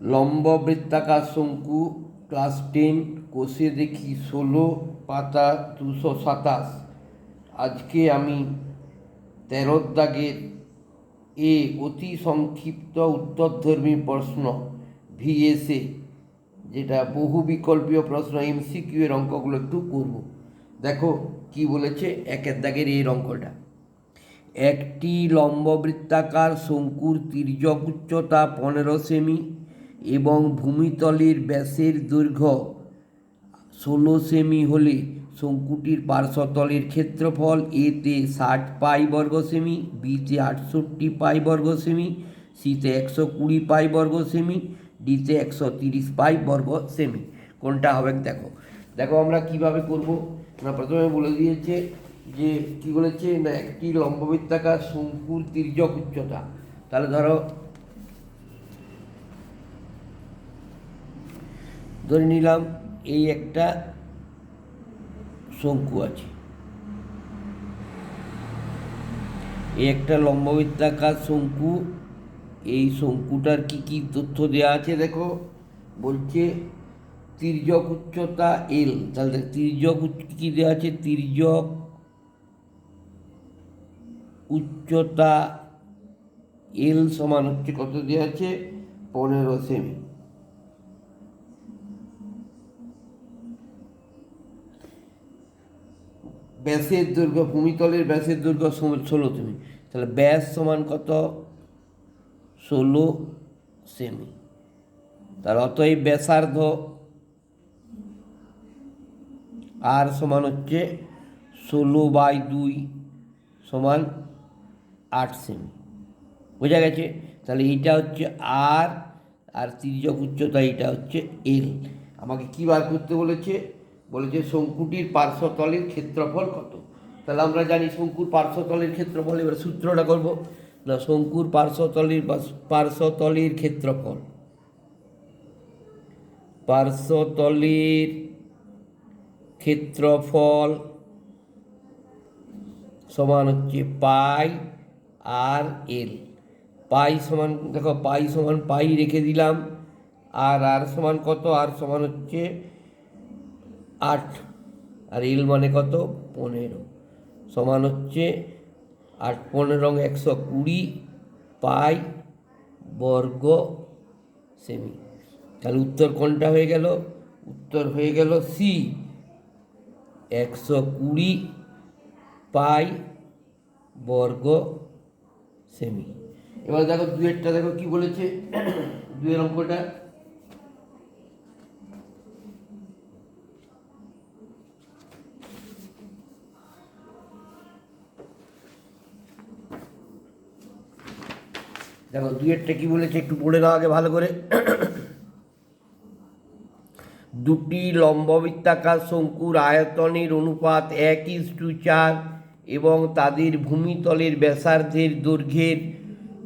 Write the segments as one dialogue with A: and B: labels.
A: লম্ব বৃত্তাকার শঙ্কু ক্লাস টেন কোষে দেখি ষোলো, পাতা দুশো সাতাশ। আজকে আমি তেরোর দাগের এ অতি সংক্ষিপ্ত উত্তরধর্মী প্রশ্ন, ভিএসএ, যেটা বহু বিকল্পীয় প্রশ্ন, এমসিকিউ এর অঙ্কগুলো একটু করব। দেখো কি বলেছে একের দাগের এই অঙ্কটা। একটি লম্ববৃত্তাকার শঙ্কুর তির্যক উচ্চতা পনেরো সেমি এবং ভূমিতলের ব্যাসের দৈর্ঘ্য ষোলো সেমি হলে শঙ্কুটির পার্শ্বতলের ক্ষেত্রফল এতে ষাট পাই বর্গ সেমি বিতে আটষট্টি পাই বর্গ সেমি সিতে একশো কুড়ি পাই বর্গ সেমি ডিতে একশো তিরিশ পাই বর্গ সেমি। কোনটা হবে দেখো। দেখো আমরা কীভাবে করব? না, প্রথমে বলে দিয়েছে যে, কি বলেছে? না, একটি লম্ববৃত্তাকার শঙ্কুর তির্যক উচ্চতা। তাহলে ধরো ধরে নিলাম এই একটা শঙ্কু আছে। এই একটা লম্ববৃত্তাকার শঙ্কু, এই শঙ্কুটার কি কি তথ্য দেওয়া আছে দেখো? বলছে তির্যক উচ্চতা এল তাহলে তির্যক কি দেওয়া আছে? তির্যক উচ্চতা এল সমান হচ্ছে কত দেওয়া আছে? পনেরো সেমি। ব্যাসের দৈর্ঘ্য ভূমিতলের ব্যাসের দৈর্ঘ্য ষোলো সেমি তাহলে ব্যাস সমান কত? ষোলো সেমি তাহলে অতএব ব্যাসার্ধ আর সমান হচ্ছে ষোলো বাই দুই সমান আট সেমি বোঝা গেছে? তাহলে এইটা হচ্ছে আর আর তির্যক উচ্চতা এইটা হচ্ছে এল। আমাকে কী বার করতে বলেছে? বলেছে শঙ্কুটির পার্শ্বতলের ক্ষেত্রফল কত? তাহলে আমরা জানি শঙ্কুর পার্শ্বতলের ক্ষেত্রফল, এবার সূত্রটা করব। না, শঙ্কুর পার্শ্বতলের পার্শ্বতলের ক্ষেত্রফল। পার্শ্বতলের ক্ষেত্রফল সমান হচ্ছে পাই আর এল। পাই সমান, দেখো, পাই সমান পাই রেখে দিলাম। আর আর সমান কত? আর সমান হচ্ছে আট। আর এল মানে কত? পনেরো। সমান হচ্ছে আট পনেরো একশো কুড়ি পাই বর্গ সেমি। তাহলে উত্তর কোনটা হয়ে গেল? উত্তর হয়ে গেল সি। একশো কুড়ি পাই বর্গ সেমি। এবার দেখো দুয়েরটা দেখো কি বলেছে? দুয়ের অঙ্কটা দেখো দুয়েরটা কি বলেছে, একটু পড়ে নাও আগে ভালো করে। দুটি লম্ববৃত্তাকার শঙ্কুর আয়তনের অনুপাত এক ইস টু চার এবং তাদের ভূমিতলের ব্যাসার্ধের দৈর্ঘ্যের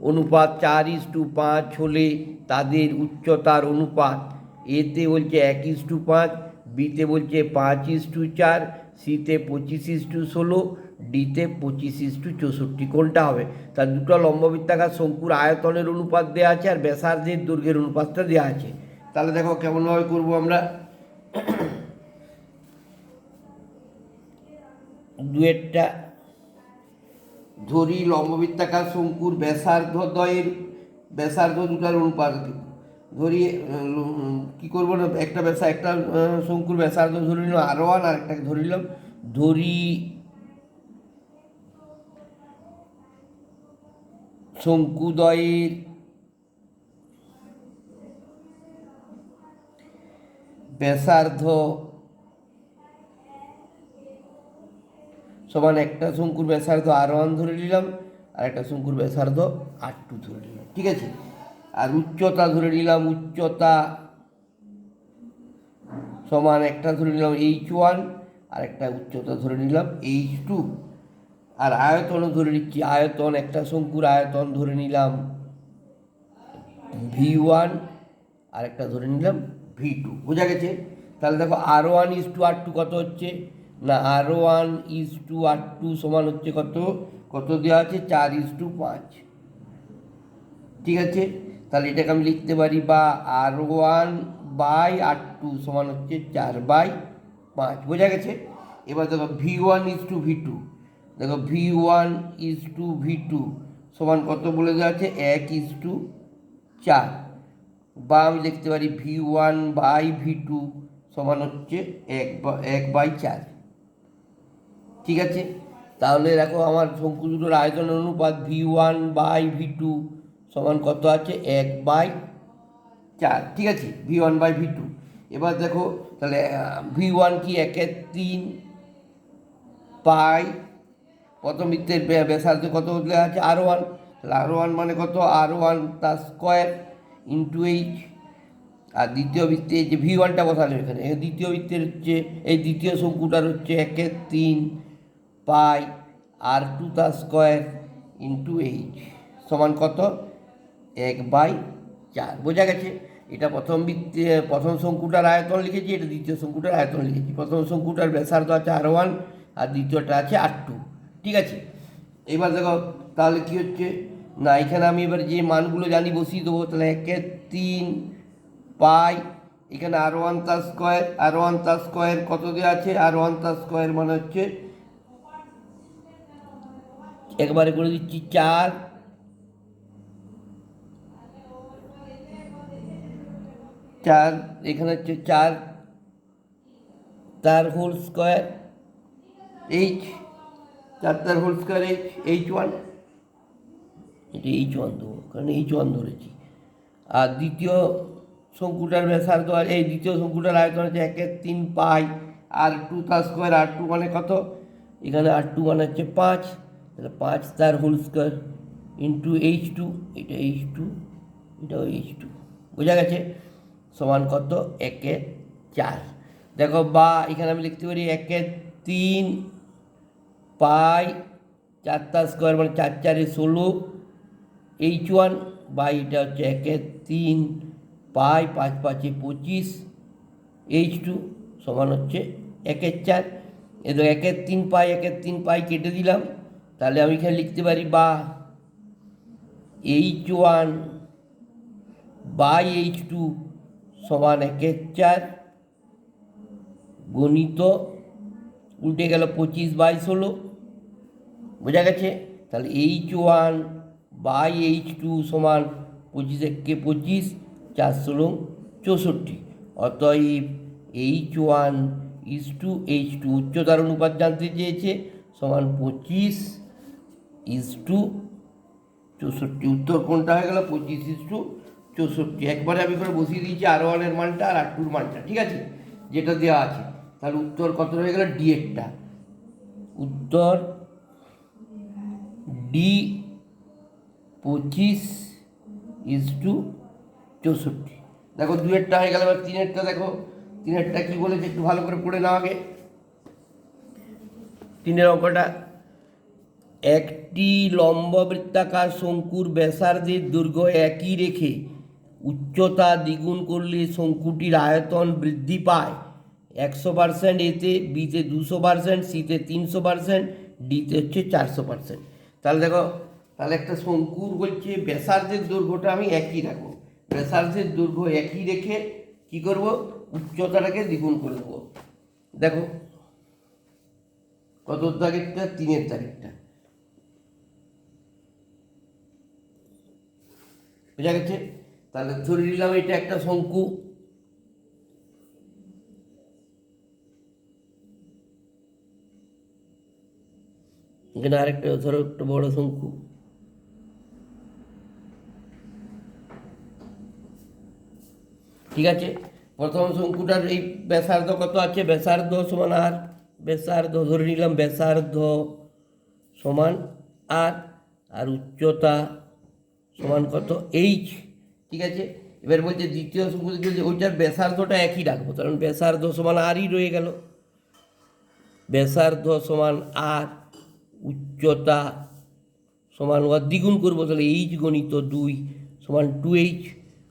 A: অনুপাত চার ইস টু পাঁচ হলে তাদের উচ্চতার অনুপাত এতে বলছে এক ইস টু পাঁচ, বিতে বলছে পাঁচ ইস টু চার, সিতে পঁচিশ ইস টু ষোলো ডিতে পঁচিশ ইস টু চৌষট্টি, কোনটা হবে? তার দুটো লম্ববৃত্তাকার শঙ্কুর আয়তনের অনুপাত দেওয়া আছে আর ব্যাসার্ধের দৈর্ঘ্যের অনুপাতটা দেওয়া আছে। তাহলে দেখো কেমনভাবে করব আমরা। দুয়েরটা ধরি লম্ববৃত্তাকার শঙ্কুর ব্যাসার্ধ দ্বয়ের ব্যাসার্ধ দুটার অনুপাত ধরি, কি করব না, একটা ব্যাসা, একটা শঙ্কুর ব্যাসার্ধ ধরে আরও ওয়ান, আর একটাকে ধরে নিলাম। ধরি শঙ্কুদয়ের ব্যাসার্ধ সমান একটা শঙ্কুর ব্যাসার্ধ আর ওয়ান ধরে নিলাম, আর একটা শঙ্কুর ব্যাসার্ধ আর টু ধরে নিলাম, ঠিক আছে? আর উচ্চতা ধরে নিলাম, উচ্চতা সমান একটা ধরে নিলাম এইচ ওয়ান আর একটা উচ্চতা ধরে নিলাম এইচ টু আর আয়তনও ধরে নিচ্ছি আয়তন? একটা শঙ্কুর আয়তন ধরে নিলাম ভি ওয়ান আর একটা ধরে নিলাম ভি টু বোঝা গেছে? তাহলে দেখো R one is to R two কত হচ্ছে? না R one is to R two সমান হচ্ছে কত? কত দেওয়া আছে? চার ইস টু পাঁচ। ঠিক আছে? তাহলে এটাকে আমি লিখতে পারি বা R one by R two সমান হচ্ছে চার বাই পাঁচ। বোঝা গেছে? এবার দেখো V one is to V two দেখো V one is to V two সমান কত বলে দেওয়া আছে? এক ইজ টু চার। বা আমি লিখতে পারি V one by V two সমান হচ্ছে এক বা, এক বাই চার। ঠিক আছে? তাহলে দেখো আমার শঙ্কু দুটোর আয়তনের অনুপাত V one by V two সমান কত আছে? এক বাই চার। ঠিক আছে? V one by V two এবার দেখো, তাহলে ভি ওয়ান কি একের তিন? পাই প্রথম বৃত্তের বে- ব্যাসার্ধ কত দেওয়া আছে? আর ওয়ান আর ওয়ান মানে কত? আর ওয়ান তার স্কোয়ার ইন্টু এইচ আর দ্বিতীয় বৃত্তে যে ভি ওয়ানটা বসালাম এখানে। দ্বিতীয় বৃত্তের হচ্ছে, এই দ্বিতীয় শঙ্কুটার হচ্ছে একের তিন পাই আর টু তার স্কোয়ার ইন্টু এইচ সমান কত? এক বাই চার। বোঝা গেছে? এটা প্রথম বৃত্তে প্রথম শঙ্কুটার আয়তন লিখেছি, এটা দ্বিতীয় শঙ্কুটার আয়তন লিখেছি। প্রথম শঙ্কুটার ব্যাসার্ধ আছে আর ওয়ান আর দ্বিতীয়টা আছে আর টু ঠিক আছে? এবার দেখো, তাহলে কি হচ্ছে? না, এখানে আমি এবার যে মানগুলো জানি বসিয়ে দেবো, তাহলে একের তিন পাই, এখানে আর ওয়ান তার স্কোয়ার, আর ওয়ান তার স্কোয়ার কত দেওয়া আছে? আর ওয়ান তার স্কোয়ার মানে হচ্ছে একবারে করে দিচ্ছি চার। চার, এখানে হচ্ছে চার তার হোল স্কোয়ার এইচ চার হোল স্কোয়ার এইচ ওয়ান এটা এইচ ওয়ান দেবো কারণ এইচ ওয়ান ধরেছি। আর দ্বিতীয় শঙ্কুটার ব্যাসার্ধ আর এই দ্বিতীয় শঙ্কুটার আয়তন হচ্ছে এক একের তিন পাই আর টু তার স্কোয়ার আর টু মানে কত? এখানে আর টু মানে হচ্ছে পাঁচ, তাহলে পাঁচ তার whole square into h two এটা এইচ টু এটাও এইচ টু বোঝা গেছে? সমান কত? একে চার। দেখো বা, এখানে আমি লিখতে পারি একে তিন পাই চারটা স্কোয়ার মানে চার চারে ষোলো এইচ ওয়ান বা এটা হচ্ছে একে তিন, পাই পাঁচ পাঁচে পঁচিশ এইচ টু সমান হচ্ছে একের চার। এদের একের তিন পাই, একের তিন পাই কেটে দিলাম, তাহলে আমি এখানে লিখতে পারি বা। H one by h two সমান একের চার গণিত উল্টে গেল পঁচিশ বাই ষোলো। বোঝা গেছে? তাহলে h one by h two সমান পঁচিশ একে পঁচিশ, চার ষোলো চৌষট্টি। অতএব h one is to h two উচ্চতার অনুপাত জানতে চেয়েছে, সমান পঁচিশ ইস টু চৌষট্টি। উত্তর কোনটা হয়ে গেল? পঁচিশ ইস টু চৌষট্টি। একবারে আমি করে বসিয়ে দিয়েছি আর ওয়ানের মানটা আর আর টুর মানটা, ঠিক আছে? যেটা দেওয়া আছে। তাহলে উত্তর কত হয়ে গেল? ডি এরটা উত্তর ডি পঁচিশ ইস টু চৌষট্টি। দেখো দুয়েরটা হয়ে গেল, এবার তিনেরটা দেখো। তিনেরটা কী বলেছে একটু ভালো করে পড়ে নাও আগে। তিনের অঙ্কটা, একটি লম্ব বৃত্তাকার শঙ্কুর ব্যাসার্ধের দৈর্ঘ্য একই রেখে উচ্চতা দ্বিগুণ করলে শঙ্কুটির আয়তন বৃদ্ধি পায়। একশো পার্সেন্ট এতে, বিতে দুশো পার্সেন্ট, সিতে তিনশো পার্সেন্ট, ডিতে হচ্ছে চারশো পার্সেন্ট। তাহলে দেখো, তাহলে একটা শঙ্কুর বলছে, ব্যাসার্ধের দৈর্ঘ্যটা আমি একই রাখব। ব্যাসার্ধের দৈর্ঘ্য একই রেখে কি করব? উচ্চতাটাকে দ্বিগুণ করে দেবো। দেখো কত তারিখটা? তিনের তারিখটা। বোঝা গেছে? তাহলে ধরে নিলাম এটা একটা শঙ্কু। এখানে আরেকটা ধরো একটা বড় শঙ্কু ঠিক আছে? প্রথম শঙ্কুটার এই ব্যাসার্ধ কত আছে? ব্যাসার্ধ সমান আর ব্যাসার্ধ ধরে নিলাম ব্যাসার্ধ সমান আর আর উচ্চতা সমান কত এইচ ঠিক আছে? এবার বলছে দ্বিতীয় শঙ্কুতে যে ওইটার ব্যাসার্ধটা একই রাখব, কারণ ব্যাসার্ধ সমান আরই রয়ে গেল। ব্যাসার্ধ সমান আর উচ্চতা সমান ওয়ার দ্বিগুণ করব, তাহলে এইচ গণিত দুই সমান টু এইচ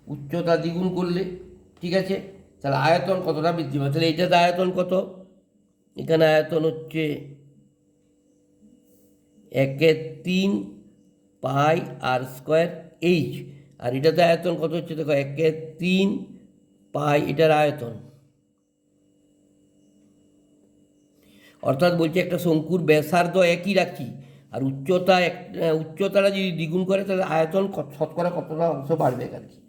A: উচ্চতা দ্বিগুণ করলে, ঠিক আছে? তাহলে আয়তন কতটা বৃদ্ধি পাবে? তাহলে এইটাতে আয়তন কত? এখানে আয়তন হচ্ছে একের তিন পাই আর স্কোয়ার এইচ আর এটাতে আয়তন কত হচ্ছে? দেখো একের তিন পাই, এটার আয়তন। অর্থাৎ বলছে একটা শঙ্কুর ব্যাসার্ধ একই রাখছি আর উচ্চতা এক উচ্চতাটা যদি দ্বিগুণ করে, তাহলে আয়তন শতকরা কতটা অংশ বাড়বে আর কি?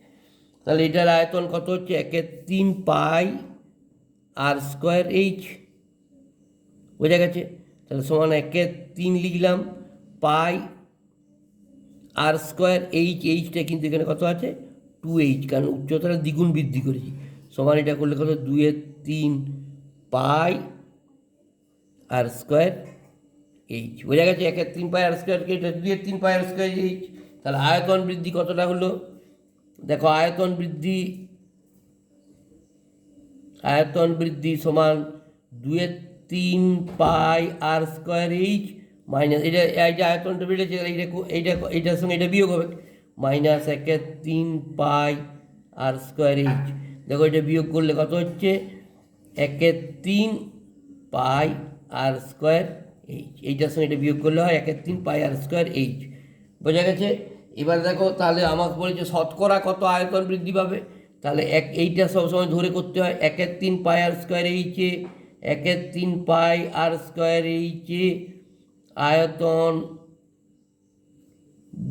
A: তাহলে এটার আয়তন কত হচ্ছে? একের তিন পাই আর স্কোয়ার এইচ। বোঝা গেছে? তাহলে সমান একের তিন লিখলাম, পাই আর স্কোয়ার এইচ, এইচটা কিন্তু এখানে কত আছে? টু এইচ, কারণ উচ্চতাটা দ্বিগুণ বৃদ্ধি করেছি। সমান এটা করলে কত? দুইয়ের তিন পাই আর স্কোয়ার এইচ বোঝা গেছে একের তিন পাই আর স্কোয়ার এটা দুইয়ের তিন পাই আর স্কোয়ার এইচ তাহলে আয়তন বৃদ্ধি কতটা হলো? দেখো, আয়তন বৃদ্ধি আয়তন বৃদ্ধি সমান দুয়ের তিন pi r square h minus এটা, এই যে আয়তনটা বেড়েছে এইটা এইটা এইটার সঙ্গে এটা বিয়োগ হবে। মাইনাস একের তিন পাই আর স্কোয়ার এইচ দেখো, এটা বিয়োগ করলে কত হচ্ছে? একের তিন পাই আর স্কোয়ার এইচ এইটার সঙ্গে এটা বিয়োগ করলে হয় একের তিন পাই আর স্কোয়ার এইচ বোঝা গেছে? এবার দেখো, তাহলে আমাকে বলেছে, শতকরা কত আয়তন বৃদ্ধি পাবে? তাহলে এক, এইটা সবসময় ধরে করতে হয়, একের তিন পাই আর স্কোয়ার এইচে একের তিন পাই আর স্কোয়ার এইচে আয়তন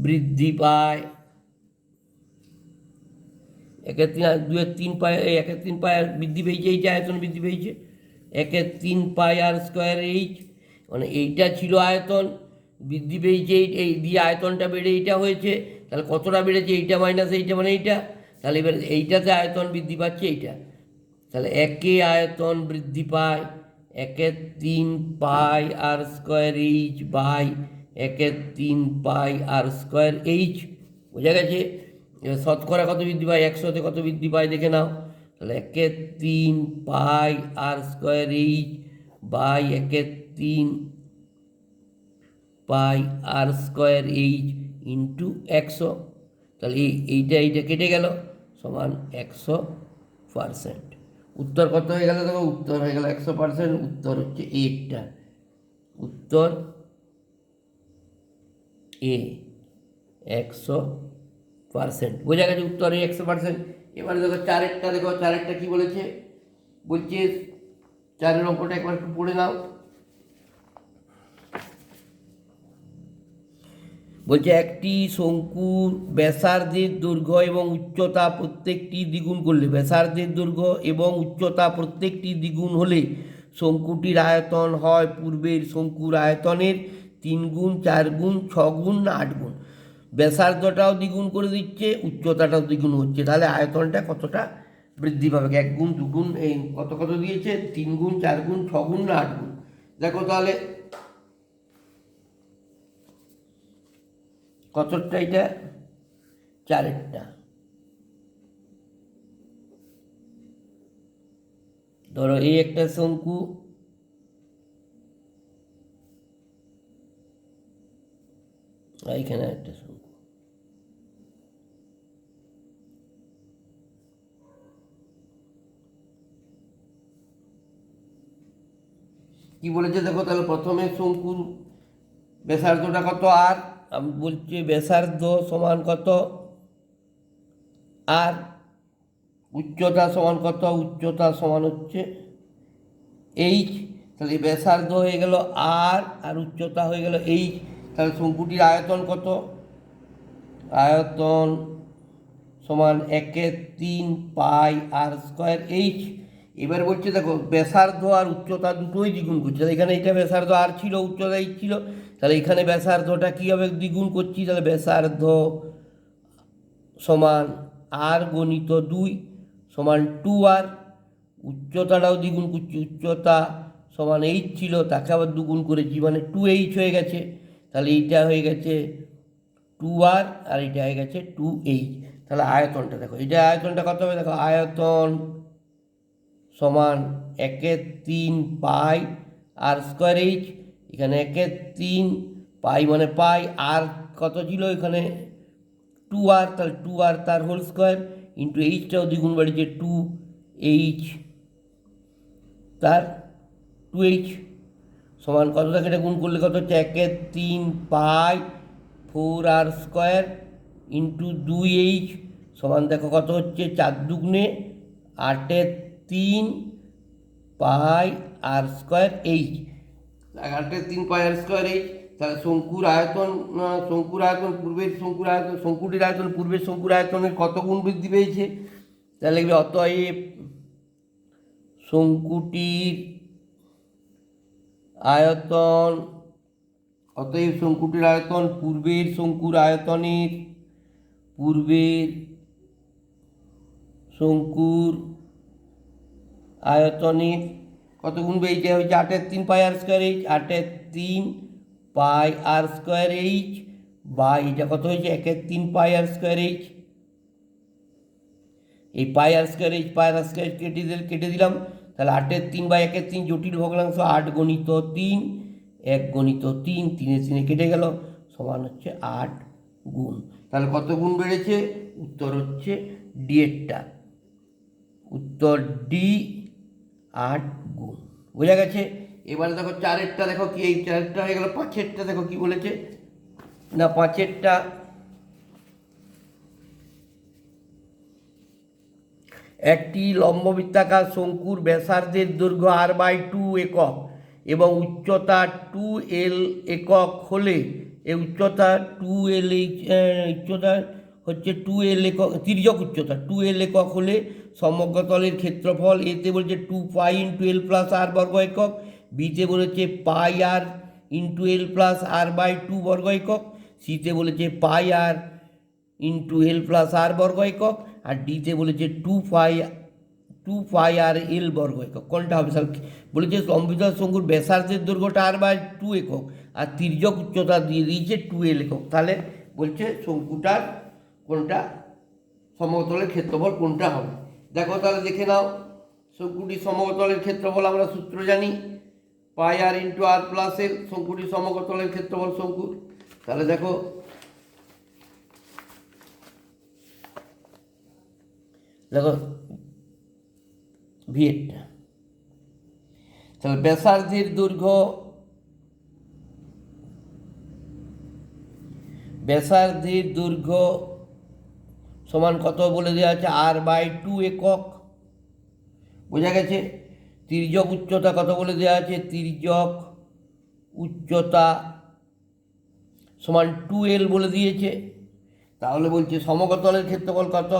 A: বৃদ্ধি পায়। একের তিন, দুয়ের তিন এই একের তিন আর বৃদ্ধি পেয়েছে এইটা আয়তন বৃদ্ধি পেয়েছে একের তিন পাই আর স্কোয়ার এইচ মানে এইটা ছিল আয়তন, বৃদ্ধি পেয়েছে এই এই দিয়ে আয়তনটা বেড়ে এইটা হয়েছে, তাহলে কতটা বেড়েছে? এইটা মাইনাস এইটা মানে এইটা, তাহলে এবার এইটাতে আয়তন বৃদ্ধি পাচ্ছে এইটা। তাহলে একে আয়তন বৃদ্ধি পায় একের তিন pi r square h by একের তিন পাই আর স্কোয়ার এইচ, বোঝা গেছে? শতকরা কত বৃদ্ধি পায়? একশোতে কত বৃদ্ধি পায়? দেখে নাও। তাহলে একের তিন pi r square h by একের তিন pi r square h into একশো। তাহলে এই এইটা এইটা কেটে গেল সমান একশো পারসেন্ট। উত্তর কত হয়ে গেল দেখো? উত্তর হয়ে গেল একশো পারসেন্ট, উত্তর হচ্ছে এইটা উত্তর এ একশো পারসেন্ট। বোঝা গেছে উত্তরে একশো পারসেন্ট? এবারে দেখো চারেরটা দেখো চারেরটা কি বলেছে? বলছে, চারের অঙ্কটা একবার একটু পড়ে নাও বলছে, একটি শঙ্কুর ব্যাসার্ধের দৈর্ঘ্য এবং উচ্চতা প্রত্যেকটি দ্বিগুণ করলে, ব্যাসার্ধের দৈর্ঘ্য এবং উচ্চতা প্রত্যেকটি দ্বিগুণ হলে শঙ্কুটির আয়তন হয় পূর্বের শঙ্কুর আয়তনের তিন গুণ চার গুণ ছ গুণ না আট গুণ ব্যাসার্ধটাও দ্বিগুণ করে দিচ্ছে, উচ্চতাটাও দ্বিগুণ হচ্ছে। তাহলে আয়তনটা কতটা বৃদ্ধি পাবে? এক গুণ, দু গুণ, এই কত কত দিয়েছে? তিন গুণ, চার গুণ, ছ গুণ না আট গুণ? দেখো তাহলে কতটা এটা? চারেরটা। ধরো এই একটা শঙ্কু এইখানে একটা শঙ্কু। কি বলেছে দেখো তাহলে প্রথমে শঙ্কুর ব্যাসার্ধটা কত আর? আমি বলছি ব্যাসার্ধ সমান কত আর? উচ্চতা সমান কত? উচ্চতা সমান হচ্ছে এইচ তাহলে ব্যাসার্ধ হয়ে গেল আর আর উচ্চতা হয়ে গেল এইচ তাহলে শঙ্কুটির আয়তন কত? আয়তন সমান একে তিন পাই আর স্কোয়ার এইচ এবার বলছে, দেখো, ব্যাসার্ধ আর উচ্চতা দুটোই দ্বিগুণ করছে। তাহলে এখানে এটা ব্যাসার্ধ আর ছিল, উচ্চতা ছিল। তাহলে এখানে ব্যাসার্ধটা কী হবে? দ্বিগুণ করছি, তাহলে ব্যাসার্ধ সমান আর গণিত দুই সমান টু আর উচ্চতাটাও দ্বিগুণ করছি, উচ্চতা সমান এইচ ছিল, তাকে আবার দুগুণ করেছি মানে টু এইচ হয়ে গেছে। তাহলে এইটা হয়ে গেছে টু আর আর এটা হয়ে গেছে টু এইচ তাহলে আয়তনটা দেখো এটা আয়তনটা কত হবে? দেখো, আয়তন সমান একের তিন পাই আর স্কোয়ার এইচ এখানে একের তিন পাই মানে পাই, আর কত ছিল এখানে? টু আর তাহলে টু আর তার হোল স্কোয়ার ইন্টু এইচটাও দ্বিগুণ বাড়িছে টু এইচ তার টু এইচ সমান কত থাকে এটা গুণ করলে কত হচ্ছে? একের তিন pi four r square into দুই এইচ সমান দেখো কত হচ্ছে? চার দুগুণে আটের তিন পাই আর স্কোয়ার এইচ। আটের তিন পাই আর স্কোয়ার এইচ। তাহলে শঙ্কুর আয়তন শঙ্কুর আয়তন পূর্বের শঙ্কুর আয়তন, শঙ্কুটির আয়তন পূর্বের শঙ্কুর আয়তনের কত গুণ বৃদ্ধি পেয়েছে? তাহলে লিখবে অতএব শঙ্কুটির আয়তন, অতএব শঙ্কুটির আয়তন পূর্বের শঙ্কুর আয়তনের, পূর্বের শঙ্কুর আয়তনের কত গুণ বেরিয়েছে হচ্ছে আটের তিন পাই আর স্কোয়ার এইচ আটের তিন পাই আর স্কোয়ার এইচ বা এটা কত হয়েছে? একের তিন পাই আর স্কোয়ার এইচ এই pi r square h pi r square কেটে দিলে কেটে দিলাম। তাহলে আটের তিন বাই একের তিন জটিল ভগ্নাংশ আট গণিত তিন, এক গণিত তিন, তিনে তিনে কেটে গেল। সমান হচ্ছে আট গুণ। তাহলে কত গুণ বেড়েছে? উত্তর হচ্ছে ডি এরটা উত্তর ডি আট গুণ। বোঝা গেছে? এবারে দেখো চারেরটা, দেখো কি এই চারেরটা হয়ে গেল, পাঁচেরটা দেখো কি বলেছে? না, পাঁচেরটা একটি লম্ববৃত্তাকার শঙ্কুর ব্যাসার্ধের দৈর্ঘ্য আর বাই টু একক এবং উচ্চতা টু এল একক হলে এই উচ্চতা টু এল উচ্চতা হচ্ছে টু এল একক, তির্যক উচ্চতা টু এল একক হলে সমগ্রতলের ক্ষেত্রফল এতে বলছে two pi into l plus r বর্গ একক বিতে বলেছে pi r into l plus r by two বর্গ একক সিতে বলেছে পাই আর ইন্টু এল প্লাস আর বর্গ একক, আর ডিতে বলেছে two pi two pi R L বর্গ একক। কোনটা হবে? স্যার, বলেছে অম্বিত শঙ্কুর ব্যাসার্ধের দৈর্ঘ্যটা আর বাই টু একক, আর তির্যক উচ্চতা দিয়ে দিয়েছে টু এল একক। তাহলে বলছে শঙ্কুটার কোনটা? সমতলের ক্ষেত্রফল কোনটা হবে? দেখো তাহলে দেখে নাও। শঙ্কুটি সমতলের ক্ষেত্রফল আমরা সূত্র জানি। পাই আর ইন্টু আর প্লাস এল শঙ্কুটি সমতলের ক্ষেত্রফল শঙ্কুর তাহলে দেখো। দেখো ভিএটটা তাহলে ব্যাসার্ধের দৈর্ঘ্য ব্যাসার্ধের দৈর্ঘ্য সমান কত বলে দেওয়া আছে? আর বাই টু একক। বোঝা গেছে? তির্যক উচ্চতা কত বলে দেওয়া আছে? তির্যক উচ্চতা সমান টু এল বলে দিয়েছে। তাহলে বলছে সমগ্রতলের ক্ষেত্রফল কত?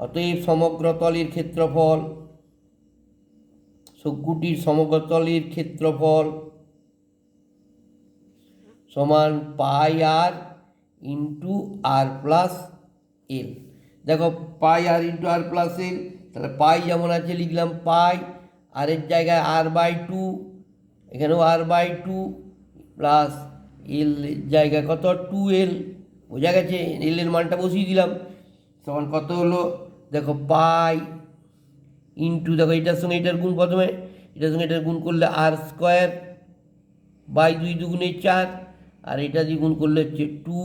A: অতএব সমগ্রতলের ক্ষেত্রফল শঙ্কুটির সমগ্রতলের ক্ষেত্রফল সমান পাই আর ইন্টু আর প্লাস এল দেখো পাই আর ইন্টু আর প্লাস এল তাহলে পাই যেমন আছে লিখলাম পাই আর এর জায়গায় আর বাই টু এখানেও r by two plus l জায়গায় কত? টু এল বোঝা গেছে? এল এর মানটা বসিয়ে দিলাম। তখন কত হলো? দেখো পাই ইন্টু দেখো এটার সঙ্গে এটার গুণ প্রথমে, এটার সঙ্গে এটার গুণ করলে আর স্কোয়ার বাই দুই দুগুণে চার, আর এটা দিয়ে গুণ করলে হচ্ছে two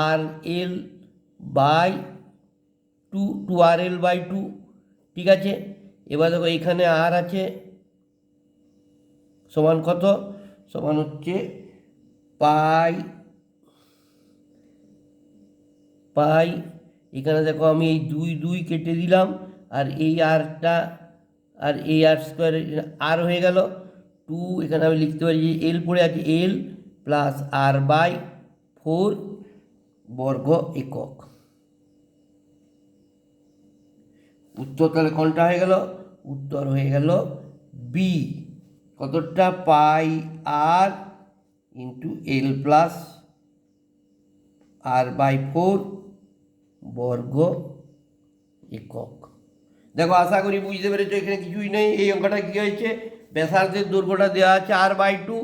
A: r l by two two r l by two ঠিক আছে? এবার দেখো এখানে আর আছে। সমান কত? সমান হচ্ছে পাই পাই। এখানে দেখো আমি এই দুই দুই কেটে দিলাম, আর এই আরটা আর এই আর স্কোয়ার আর হয়ে গেল। টু, এখানে আমি লিখতে পারি যে এল পড়ে আছে l plus r by four বর্গ একক। উত্তর তাহলে কোনটা হয়ে গেল? উত্তর হয়ে গেল বি কতটা? Pi r into l plus r by four বর্গ একক। দেখো, আশা করি বুঝতে পেরেছ, এখানে কিছুই নেই, এই অঙ্কটা কী হয়েছে? ব্যাসার্ধের দৈর্ঘ্যটা দেওয়া আছে আর বাই টু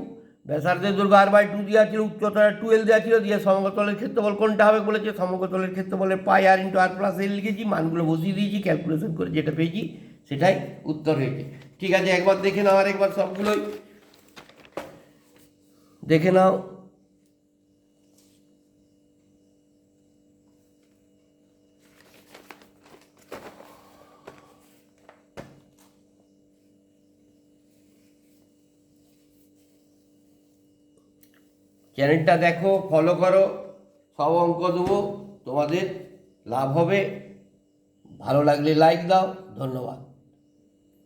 A: ব্যাসার্ধের দৈর্ঘ্য আর বাই টু দেওয়া ছিল উচ্চতা টুয়েলভ দেওয়া ছিল দিয়ে সমগতলের ক্ষেত্রফল কোনটা হবে বলেছে? সমগতলের ক্ষেত্রফলে পাই আর ইন্টু আর প্লাস এল লিখেছি, মানগুলো বসিয়ে দিয়েছি ক্যালকুলেশন করে যেটা পেয়েছি, সেটাই উত্তর হয়েছে। ঠিক আছে, একবার দেখে নাও আর একবার সবগুলোই। দেখে নাও। চ্যানেলটা দেখো ফলো করো, সব অঙ্ক দেবো, তোমাদের লাভ হবে। ভালো লাগলে লাইক দাও, ধন্যবাদ।